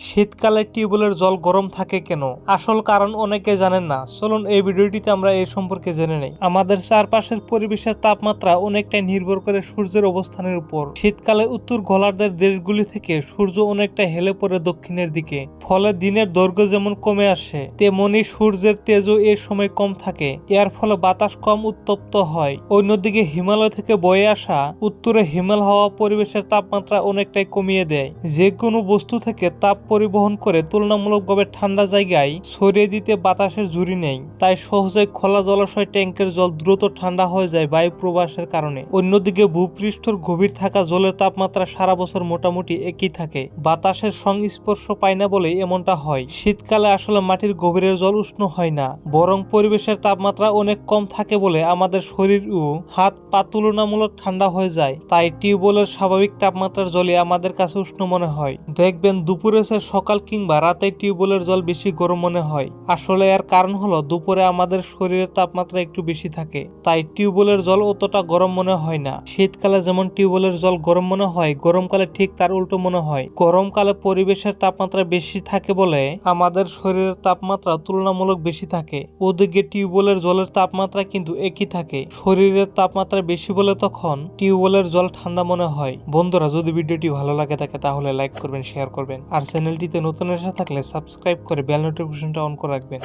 শীতকালে টিউবওয়েলের জল গরম থাকে কেন? আসল কারণ অনেকে জানেন না। চলুন এই ভিডিওটিতে আমরা এই সম্পর্কে জেনে নেই। আমাদের চারপাশের পরিবেশের তাপমাত্রা অনেকটাই নির্ভর করে সূর্যের অবস্থানের উপর। শীতকালে উত্তর গোলার্ধের দেশগুলি থেকে সূর্য অনেকটা হেলে পড়ে দক্ষিণের দিকে। ফলে দিনের দৈর্ঘ্য যেমন কমে আসে, তেমনি সূর্যের তেজও এ সময় কম থাকে। এর ফলে বাতাস কম উত্তপ্ত হয়। অন্যদিকে হিমালয় থেকে বয়ে আসা উত্তরে হিমাল হওয়া পরিবেশের তাপমাত্রা অনেকটাই কমিয়ে দেয়। যে কোনো বস্তু থেকে তাপ পরিবহন করে তুলনামূলকভাবে ঠান্ডা জায়গায় ছড়িয়ে দিতে বাতাসের জুড়ি নেই। তাই সহজে খোলা জলাশয় ট্যাঙ্কের জল দ্রুত ঠান্ডা হয়ে যায় বায়ু প্রবাসের কারণে। অন্যদিকে ভূপৃষ্ঠর গভীর থাকা জলের তাপমাত্রা সারা বছর মোটামুটি একই থাকে। বাতাসের সংস্পর্শ পায় না বলে এমনটা হয়। শীতকালে আসলে মাটির গভীরের জল উষ্ণ হয় না, বরং পরিবেশের তাপমাত্রা অনেক কম থাকে বলে আমাদের শরীর ও হাত পা তুলনামূলক ঠান্ডা হয়ে যায়। তাই টিউবওয়েলের স্বাভাবিক তাপমাত্রার জলে আমাদের কাছে উষ্ণ মনে হয়। দেখবেন দুপুরে সে সকাল কিংবা রাতে টিউবওয়েলের জল বেশি গরম মনে হয়। আসলে এর কারণ হলো দুপুরে আমাদের শরীরের তাপমাত্রা একটু বেশি থাকে, তাই টিউবওয়েলের জল অতটা গরম মনে হয় না। শীতকালে যেমন টিউবওয়েলের জল গরম মনে হয়, গরমকালে ঠিক তার উল্টো মনে হয়। গরমকালে পরিবেশের তাপমাত্রা বেশি থাকে বলে আমাদের শরীরের তাপমাত্রা তুলনামূলক বেশি থাকে। ওদিকে টিউবওয়েলের জলের তাপমাত্রা কিন্তু একই থাকে। শরীরের তাপমাত্রা বেশি বলে তখন টিউবওয়েলের জল ঠান্ডা মনে হয়। বন্ধুরা, যদি ভিডিওটি ভালো লাগে থাকে তাহলে লাইক করবেন শেয়ার করবেন। আর চ্যানেলটিতে নতুন এসে থাকলে সাবস্ক্রাইব করে বেল নোটিফিকেশনটা অন করে রাখবেন।